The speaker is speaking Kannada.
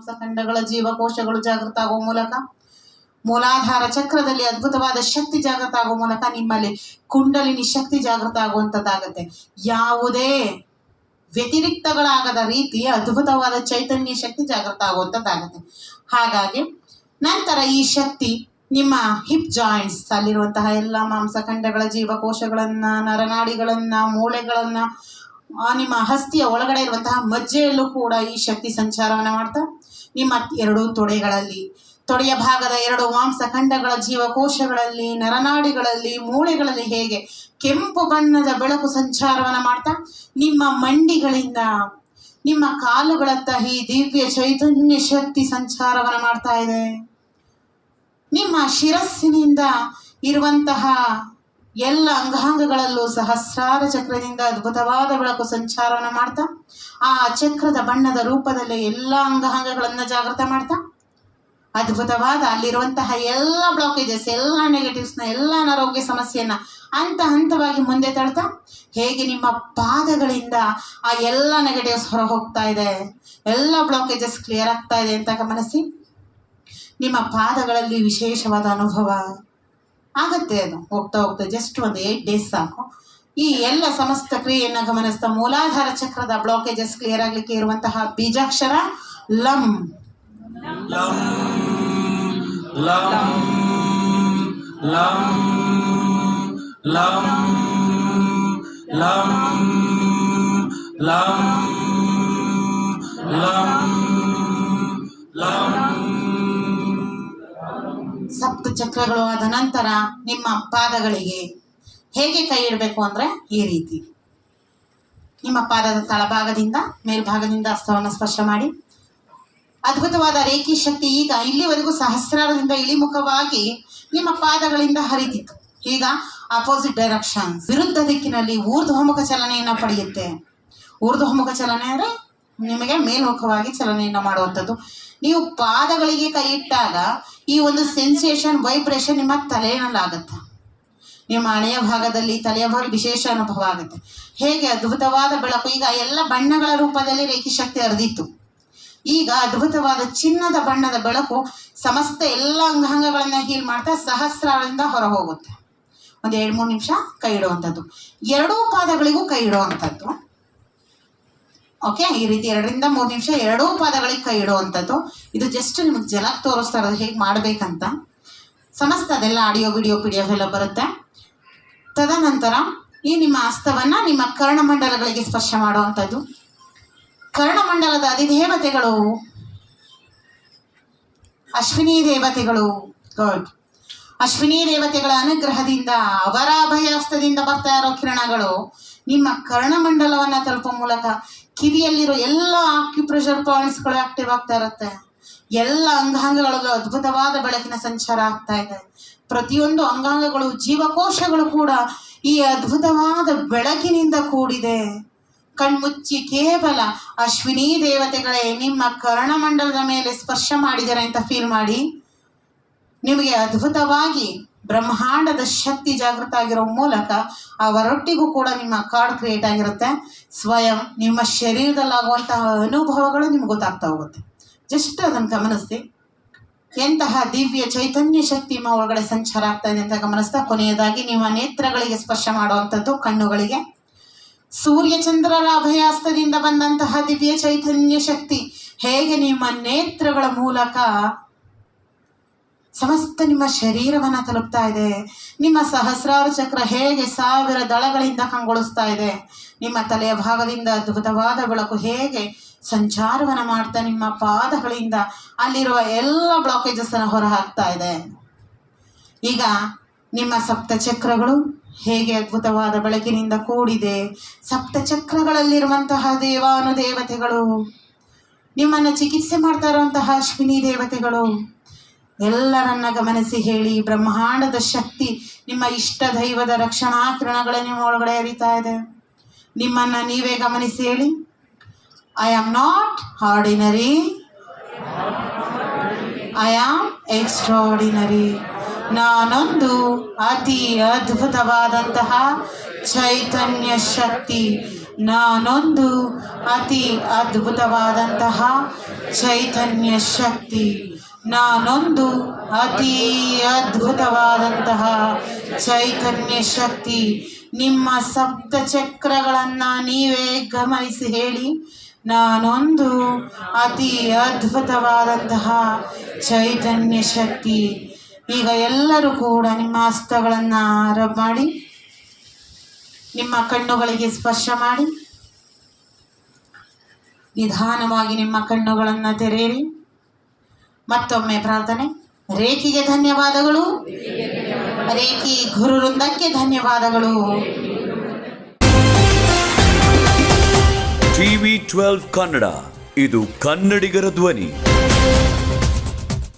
ಮಾಂಸಖಂಡಗಳ ಜೀವಕೋಶಗಳು ಜಾಗೃತ ಆಗುವ ಮೂಲಕ ಮೂಲಾಧಾರ ಚಕ್ರದಲ್ಲಿ ಅದ್ಭುತವಾದ ಶಕ್ತಿ ಜಾಗೃತ ಆಗುವ ಮೂಲಕ ನಿಮ್ಮಲ್ಲಿ ಕುಂಡಲಿನಿ ಶಕ್ತಿ ಜಾಗೃತ ಆಗುವಂಥದ್ದಾಗತ್ತೆ ಯಾವುದೇ ವ್ಯತಿರಿಕ್ತಗಳಾಗದ ರೀತಿ ಅದ್ಭುತವಾದ ಚೈತನ್ಯ ಶಕ್ತಿ ಜಾಗೃತ ಆಗುವಂಥದ್ದಾಗತ್ತೆ ಹಾಗಾಗಿ ನಂತರ ಈ ಶಕ್ತಿ ನಿಮ್ಮ ಹಿಪ್ ಜಾಯಿಂಟ್ಸ್ ಅಲ್ಲಿರುವಂತಹ ಎಲ್ಲ ಮಾಂಸಖಂಡಗಳ ಜೀವಕೋಶಗಳನ್ನ, ನರನಾಡಿಗಳನ್ನ, ಮೂಳೆಗಳನ್ನ ನಿಮ್ಮ ಹಸ್ತಿಯ ಒಳಗಡೆ ಇರುವಂತಹ ಮಜ್ಜೆಯಲ್ಲೂ ಕೂಡ ಈ ಶಕ್ತಿ ಸಂಚಾರವನ್ನ ಮಾಡ್ತಾ ನಿಮ್ಮ ಎರಡು ತೊಡೆಗಳಲ್ಲಿ, ತೊಡೆಯ ಭಾಗದ ಎರಡು ಮಾಂಸಖಂಡಗಳ ಜೀವಕೋಶಗಳಲ್ಲಿ, ನರನಾಡಿಗಳಲ್ಲಿ, ಮೂಳೆಗಳಲ್ಲಿ ಹೇಗೆ ಕೆಂಪು ಬಣ್ಣದ ಬೆಳಕು ಸಂಚಾರವನ್ನು ಮಾಡ್ತಾ, ನಿಮ್ಮ ಮಂಡಿಗಳಿಂದ, ನಿಮ್ಮ ಕಾಲುಗಳತ್ತ ಈ ದಿವ್ಯ ಚೈತನ್ಯ ಶಕ್ತಿ ಸಂಚಾರವನ್ನು ಮಾಡ್ತಾ ಇದೆ. ನಿಮ್ಮ ಶಿರಸ್ಸಿನಿಂದ ಇರುವಂತಹ ಎಲ್ಲ ಅಂಗಾಂಗಗಳಲ್ಲೂ ಸಹಸ್ರಾರ ಚಕ್ರದಿಂದ ಅದ್ಭುತವಾದ ಬೆಳಕು ಸಂಚಾರವನ್ನು ಮಾಡ್ತಾ, ಆ ಚಕ್ರದ ಬಣ್ಣದ ರೂಪದಲ್ಲಿ ಎಲ್ಲ ಅಂಗಾಂಗಗಳನ್ನು ಜಾಗೃತ ಮಾಡ್ತಾ, ಅದ್ಭುತವಾದ ಅಲ್ಲಿರುವಂತಹ ಎಲ್ಲ ಬ್ಲಾಕೇಜಸ್ ಎಲ್ಲ ನೆಗೆಟಿವ್ಸ್ನ ಎಲ್ಲ ಅನಾರೋಗ್ಯ ಸಮಸ್ಯೆಯನ್ನ ಹಂತ ಹಂತವಾಗಿ ಮುಂದೆ ತಳ್ತಾ, ಹೇಗೆ ನಿಮ್ಮ ಪಾದಗಳಿಂದ ಆ ಎಲ್ಲ ನೆಗೆಟಿವ್ಸ್ ಹೊರ ಹೋಗ್ತಾ ಇದೆ, ಎಲ್ಲ ಬ್ಲಾಕೇಜಸ್ ಕ್ಲಿಯರ್ ಆಗ್ತಾ ಇದೆ ಅಂತ ಗಮನಿಸಿ, ನಿಮ್ಮ ಪಾದಗಳಲ್ಲಿ ವಿಶೇಷವಾದ ಅನುಭವ. ಆಗತ್ತೆ ಅದು. ಹೋಗ್ತಾ ಹೋಗ್ತಾ ಜಸ್ಟ್ ಒಂದು ಏಟ್ ಡೇಸ್ ಸಾಕು. ಈ ಎಲ್ಲ ಸಮಸ್ತ ಕ್ರಿಯೆಯನ್ನು ಗಮನಿಸ್ತಾ ಮೂಲಾಧಾರ ಚಕ್ರದ ಬ್ಲಾಕೇಜಸ್ ಕ್ಲಿಯರ್ ಆಗಲಿಕ್ಕೆ ಇರುವಂತಹ ಬೀಜಾಕ್ಷರ ಲಂ. ಲಂ ಲಂ ಲಂ ಲಂ lam ಸಪ್ತ ಚಕ್ರಗಳು ಆದ ನಂತರ ನಿಮ್ಮ ಪಾದಗಳಿಗೆ ಹೇಗೆ ಕೈ ಇಡಬೇಕು ಅಂದರೆ ಈ ರೀತಿ. ನಿಮ್ಮ ಪಾದದ ತಳಭಾಗದಿಂದ, ಮೇಲ್ಭಾಗದಿಂದ ಹಸ್ತವನ್ನು ಸ್ಪರ್ಶ ಮಾಡಿ. ಅದ್ಭುತವಾದ ರೇಖಿ ಶಕ್ತಿ ಈಗ ಇಲ್ಲಿವರೆಗೂ ಸಹಸ್ರಾರದಿಂದ ಇಳಿಮುಖವಾಗಿ ನಿಮ್ಮ ಪಾದಗಳಿಂದ ಹರಿತಿತ್ತು ಈಗ ಅಪೋಸಿಟ್ ಡೈರೆಕ್ಷನ್ ವಿರುದ್ಧ ದಿಕ್ಕಿನಲ್ಲಿ ಊರ್ಧ್ವಮುಖ ಚಲನೆಯನ್ನು ಪಡೆಯುತ್ತೆ. ಊರ್ಧ್ವಮುಖ ಚಲನೆ ಅಂದರೆ ನಿಮಗೆ ಮೇಲ್ಮುಖವಾಗಿ ಚಲನೆಯನ್ನು ಮಾಡುವಂಥದ್ದು. ನೀವು ಪಾದಗಳಿಗೆ ಕೈ ಇಟ್ಟಾಗ ಈ ಒಂದು ಸೆನ್ಸೇಷನ್ ವೈಬ್ರೇಷನ್ ನಿಮ್ಮ ತಲೆಯಲ್ಲಾಗುತ್ತೆ ನಿಮ್ಮ ಹಣೆಯ ಭಾಗದಲ್ಲಿ ತಲೆಯ ಭಾಗ ವಿಶೇಷ ಅನುಭವ ಆಗುತ್ತೆ. ಹೇಗೆ ಅದ್ಭುತವಾದ ಬೆಳಕು, ಈಗ ಎಲ್ಲ ಬಣ್ಣಗಳ ರೂಪದಲ್ಲಿ ರೇಖಿ ಶಕ್ತಿ ಹರಿದಿತ್ತು. ಈಗ ಅದ್ಭುತವಾದ ಚಿನ್ನದ ಬಣ್ಣದ ಬೆಳಕು ಸಮಸ್ತ ಎಲ್ಲ ಅಂಗಾಂಗಗಳನ್ನ ಹೀಲ್ ಮಾಡ್ತಾ ಸಹಸ್ರಾರದಿಂದ ಹೊರ ಹೋಗುತ್ತೆ ಒಂದು ಎರಡು ಮೂರು ನಿಮಿಷ ಕೈ ಇಡುವಂಥದ್ದು. ಎರಡೂ ಪಾದಗಳಿಗೂ ಕೈ ಇಡುವಂಥದ್ದು. ಓಕೆ ಈ ರೀತಿ ಎರಡರಿಂದ ಮೂರು ನಿಮಿಷ ಎರಡೂ ಪಾದಗಳಿಗೆ ಕೈ ಇಡುವಂಥದ್ದು. ಇದು ಜಸ್ಟ್ ನಿಮಗೆ ಜಲಕ್ ತೋರಿಸ್ತಾ ಇರೋದು ಹೇಗೆ ಮಾಡಬೇಕಂತ. ಸಮಸ್ತ ಅದೆಲ್ಲ audio video P D F ಎಲ್ಲ ಬರುತ್ತೆ. ತದನಂತರ ಈ ನಿಮ್ಮ ಹಸ್ತವನ್ನು ನಿಮ್ಮ ಕರ್ಣಮಂಡಲಗಳಿಗೆ ಸ್ಪರ್ಶ ಮಾಡುವಂಥದ್ದು. ಕರ್ಣಮಂಡಲದ ಅಧಿದೇವತೆಗಳು, ಅಶ್ವಿನಿ ದೇವತೆಗಳು ಗುಡ್ ಅಶ್ವಿನಿ ದೇವತೆಗಳ ಅನುಗ್ರಹದಿಂದ ಅವರ ಅಭಯಹಸ್ತದಿಂದ ಬರ್ತಾ ಇರೋ ಕಿರಣಗಳು ನಿಮ್ಮ ಕರ್ಣಮಂಡಲವನ್ನು ತಲುಪೋ ಮೂಲಕ ಕಿವಿಯಲ್ಲಿರೋ ಎಲ್ಲ ಆಕ್ಯುಪ್ರೆಷರ್ ಪಾಯಿಂಟ್ಸ್ಗಳು ಆಕ್ಟಿವ್ ಆಗ್ತಾ ಇರುತ್ತೆ. ಎಲ್ಲ ಅಂಗಾಂಗಗಳಲ್ಲೂ ಅದ್ಭುತವಾದ ಬೆಳಕಿನ ಸಂಚಾರ ಆಗ್ತಾ ಇದೆ. ಪ್ರತಿಯೊಂದು ಅಂಗಾಂಗಗಳು, ಜೀವಕೋಶಗಳು ಕೂಡ ಈ ಅದ್ಭುತವಾದ ಬೆಳಕಿನಿಂದ ಕೂಡಿದೆ. ಕಣ್ಮುಚ್ಚಿ ಕೇವಲ ಅಶ್ವಿನಿ ದೇವತೆಗಳೇ ನಿಮ್ಮ ಕರ್ಣಮಂಡಲದ ಮೇಲೆ ಸ್ಪರ್ಶ ಮಾಡಿದರೆ ಅಂತ ಫೀಲ್ ಮಾಡಿ. ನಿಮಗೆ ಅದ್ಭುತವಾಗಿ ಬ್ರಹ್ಮಾಂಡದ ಶಕ್ತಿ ಜಾಗೃತ ಆಗಿರೋ ಮೂಲಕ ಆ ಅವರೊಟ್ಟಿಗೂ ಕೂಡ ನಿಮ್ಮ ಕಾರ್ಡ್ ಕ್ರಿಯೇಟ್ ಆಗಿರುತ್ತೆ. ಸ್ವಯಂ ನಿಮ್ಮ ಶರೀರದಲ್ಲಾಗುವಂತಹ ಅನುಭವಗಳು ನಿಮ್ಗೆ ಗೊತ್ತಾಗ್ತಾ ಹೋಗುತ್ತೆ. ಜಸ್ಟ್ ಅದನ್ನು ಗಮನಿಸಿ ಎಂತಹ ದಿವ್ಯ ಚೈತನ್ಯ ಶಕ್ತಿ ನಿಮ್ಮ ಒಳಗಡೆ ಸಂಚಾರ ಆಗ್ತಾ ಇದೆ ಅಂತ ಗಮನಿಸ್ತಾ, ಕೊನೆಯದಾಗಿ ನಿಮ್ಮ ನೇತ್ರಗಳಿಗೆ ಸ್ಪರ್ಶ ಮಾಡುವಂಥದ್ದು ಕಣ್ಣುಗಳಿಗೆ. ಸೂರ್ಯಚಂದ್ರರ ಅಭಯಾಸ್ತದಿಂದ ಬಂದಂತಹ ದಿವ್ಯ ಚೈತನ್ಯ ಶಕ್ತಿ ಹೇಗೆ ನಿಮ್ಮ ನೇತ್ರಗಳ ಮೂಲಕ ಸಮಸ್ತ ನಿಮ್ಮ ಶರೀರವನ್ನ ತಲುಪ್ತಾ ಇದೆ. ನಿಮ್ಮ ಸಹಸ್ರಾರು ಚಕ್ರ ಹೇಗೆ ಸಾವಿರ ದಳಗಳಿಂದ ಕಂಗೊಳಿಸ್ತಾ ಇದೆ? ನಿಮ್ಮ ತಲೆಯ ಭಾಗದಿಂದ ಅದ್ಭುತವಾದ ಬೆಳಕು ಹೇಗೆ ಸಂಚಾರವನ್ನ ಮಾಡ್ತಾ ನಿಮ್ಮ ಪಾದಗಳಿಂದ ಅಲ್ಲಿರುವ ಎಲ್ಲ ಬ್ಲಾಕೇಜಸ್ ಅನ್ನು ಹೊರ ಹಾಕ್ತಾ ಇದೆ. ಈಗ ನಿಮ್ಮ ಸಪ್ತ ಚಕ್ರಗಳು ಹೇಗೆ ಅದ್ಭುತವಾದ ಬೆಳಕಿನಿಂದ ಕೂಡಿದೆ? ಸಪ್ತ ಚಕ್ರಗಳಲ್ಲಿರುವಂತಹ ದೇವಾನುದೇವತೆಗಳು, ನಿಮ್ಮನ್ನು ಚಿಕಿತ್ಸೆ ಮಾಡ್ತಾ ಇರುವಂತಹ ಅಶ್ವಿನಿ ದೇವತೆಗಳು ಎಲ್ಲರನ್ನ ಗಮನಿಸಿ ಹೇಳಿ. ಬ್ರಹ್ಮಾಂಡದ ಶಕ್ತಿ ನಿಮ್ಮ ಇಷ್ಟ ದೈವದ ರಕ್ಷಣಾ ಕಿರಣಗಳೇ ನಿಮ್ಮ ಒಳಗಡೆ ಹರಿತಾ ಇದೆ. ನಿಮ್ಮನ್ನ ನೀವೇ ಗಮನಿಸಿ ಹೇಳಿ. I am not ordinary I am extraordinary ನಾನೊಂದು ಅತಿ ಅದ್ಭುತವಾದಂತಹ ಚೈತನ್ಯ ಶಕ್ತಿ. ನಾನೊಂದು ಅತಿ ಅದ್ಭುತವಾದಂತಹ ಚೈತನ್ಯ ಶಕ್ತಿ. ನಾನೊಂದು ಅತಿ ಅದ್ಭುತವಾದಂತಹ ಚೈತನ್ಯ ಶಕ್ತಿ. ನಿಮ್ಮ ಸಪ್ತ ಚಕ್ರಗಳನ್ನು ನೀವೇ ಗಮನಿಸಿ ಹೇಳಿ. ನಾನೊಂದು ಅತಿ ಅದ್ಭುತವಾದಂತಹ ಚೈತನ್ಯ ಶಕ್ತಿ. ಈಗ ಎಲ್ಲರೂ ಕೂಡ ನಿಮ್ಮ ಹಸ್ತಗಳನ್ನು ರಬ್ ಮಾಡಿ, ನಿಮ್ಮ ಕಣ್ಣುಗಳಿಗೆ ಸ್ಪರ್ಶ ಮಾಡಿ. ನಿಧಾನವಾಗಿ ನಿಮ್ಮ ಕಣ್ಣುಗಳನ್ನು ತೆರೆಯಿರಿ. ಮತ್ತೊಮ್ಮೆ ಪ್ರಾರ್ಥನೆ. ರೇಖಿಗೆ ಧನ್ಯವಾದಗಳು. ರೇಖಿ ಗುರು ವೃಂದಕ್ಕೆ ಧನ್ಯವಾದಗಳು. ಟಿವಿ ಟ್ವೆಲ್ವ್ ಕನ್ನಡ ಇದು ಕನ್ನಡಿಗರ ಧ್ವನಿ.